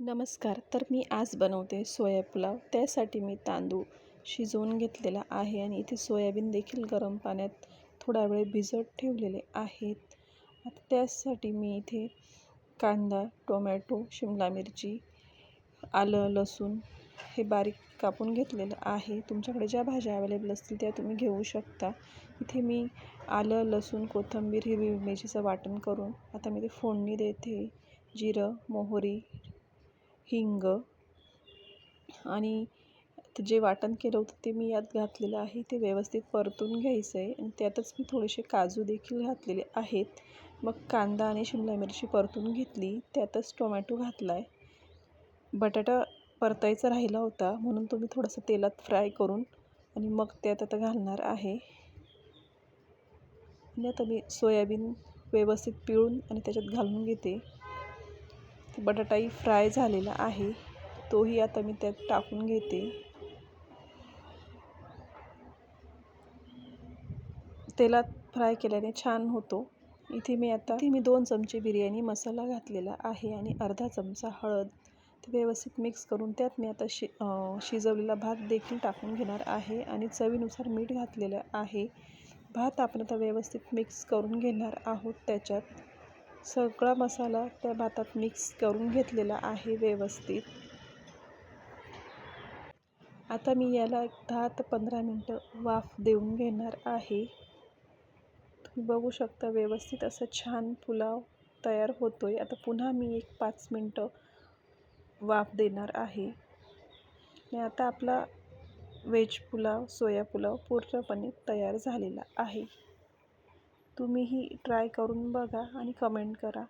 नमस्कार तर मी आज बनवते सोया पुलाव. त्यासाठी मी तांदूळ शिजवून घेतलेला आहे आणि इथे सोयाबीन देखील गरम पाण्यात थोडा वेळ भिजत ठेवलेले आहेत. आता त्यासाठी मी इथे कांदा टोमॅटो शिमला मिरची आलं लसूण हे बारीक कापून घेतलेलं आहे. तुमच्याकडे ज्या भाज्या अवेलेबल असतील त्या तुम्ही घेऊ शकता. इथे मी आलं लसूण कोथिंबीर हिरवी मिरचीचं वाटण करून आता मी ते फोडणी देते. जिरं मोहरी हिंग आणि जे वाटण केलं होतं ते मी यात घातलेलं आहे. ते व्यवस्थित परतून घ्यायचं आहे आणि त्यातच मी थोडेसे काजू देखील घातलेले आहेत. मग कांदा आणि शिमला मिरची परतून घेतली. त्यातच टोमॅटो घातला आहे बटाटा परतायचा राहिला होता म्हणून तो मी थोडासा तेलात फ्राय करून आणि मग त्यात आता घालणार आहे. आणि आता मी सोयाबीन व्यवस्थित पिळून आणि त्याच्यात घालून घेते. बटाटाही फ्राय झालेला आहे. तोही आता मी त्यात टाकून घेते. तेलात फ्राय केल्याने छान होतो. इथे मी आता इथे मी दोन चमचे बिर्याणी मसाला घातलेला आहे आणि अर्धा चमचा हळद. ते व्यवस्थित मिक्स करून त्यात मी आता शि शिजवलेला भात देखील टाकून घेणार आहे आणि चवीनुसार मीठ घातलेलं आहे. भात आपण आता व्यवस्थित मिक्स करून घेणार आहोत त्याच्यात. सगळा मसाला त्या भातात मिक्स करून घेतलेला आहे व्यवस्थित. आता मी याला एक दहा ते पंधरा मिनटं वाफ देऊन घेणार आहे. तुम्ही बघू शकता व्यवस्थित असं छान पुलाव तयार होतो आहे आता पुन्हा मी एक पाच मिनटं वाफ देणार आहे. आणि आता आपला व्हेज पुलाव सोया पुलाव पूर्णपणे तयार झालेला आहे. तुम्हीही ट्राय करून बघा आणि कमेंट करा.